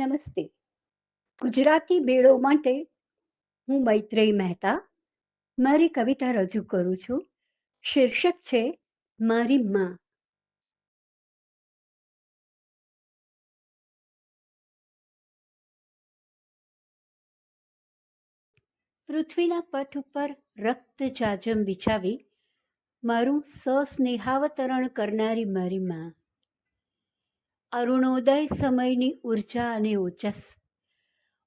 નમસ્તે. ગુજરાતી બેડો માટે હું મૈત્રેય મહેતા, મારી કવિતા રજૂ કરું છું. શીર્ષક છે, મારી માં. પૃથ્વીના પટ ઉપર રક્ત જાજમ વિછાવી, મારું સસ્નેહાવતરણ કરનારી મારી માં. અરુણોદય સમયની ઊર્જા અને ઓજસ.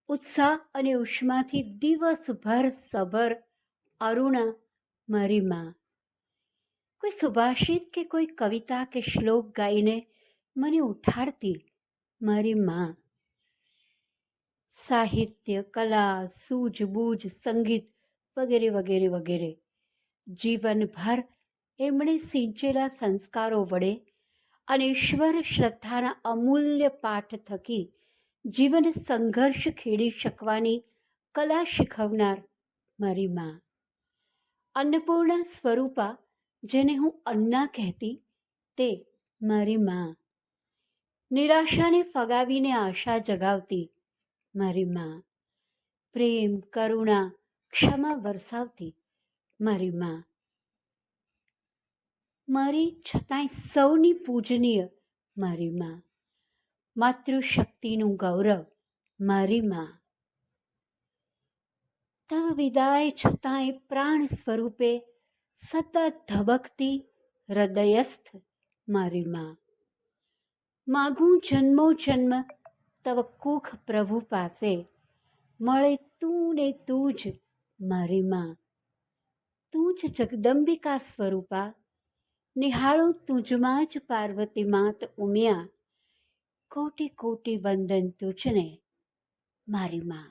ઉત્સાહ અને ઉષ્માથી દિવસભર સભર, અરુણા, મારી માં. કોઈ સુભાષિત કે કોઈ કવિતા કે શ્લોક ગાઈને મને ઉઠાડતી મારી માં. સાહિત્ય, કલા સૂઝબૂઝ સંગીત વગેરે વગેરે વગેરે. જીવનભર એમણે સિંચેલા સંસ્કારો વડે અને ઈશ્વર શ્રદ્ધાના અમૂલ્ય પાઠ થકી જીવન સંઘર્ષ ખેડી શકવાની કલા શીખવનાર મારી માં. અન્નપૂર્ણા સ્વરૂપા, જેને હું અન્ના કહેતી, તે મારી માં. નિરાશાને ફગાવીને આશા જગાવતી મારી માં. પ્રેમ, કરુણા, ક્ષમા વરસાવતી મારી માં. મારી છતાંય સૌની પૂજનીય મારી માં. માતૃશક્તિનું ગૌરવ મારી માં. તા વિદાય છતાંય પ્રાણ સ્વરૂપે સતત ધબકતી હૃદયસ્થ મારી માં. માગું જન્મો જન્મ તવ કુખ પ્રભુ પાસે મળે તું ને તું જ મારી માં. તું જ જગદંબિકા સ્વરૂપા નિહાળું તુજમાં જ પાર્વતી માત ઉમિયા. કોટી કોટી વંદન તુજને. મારી માં.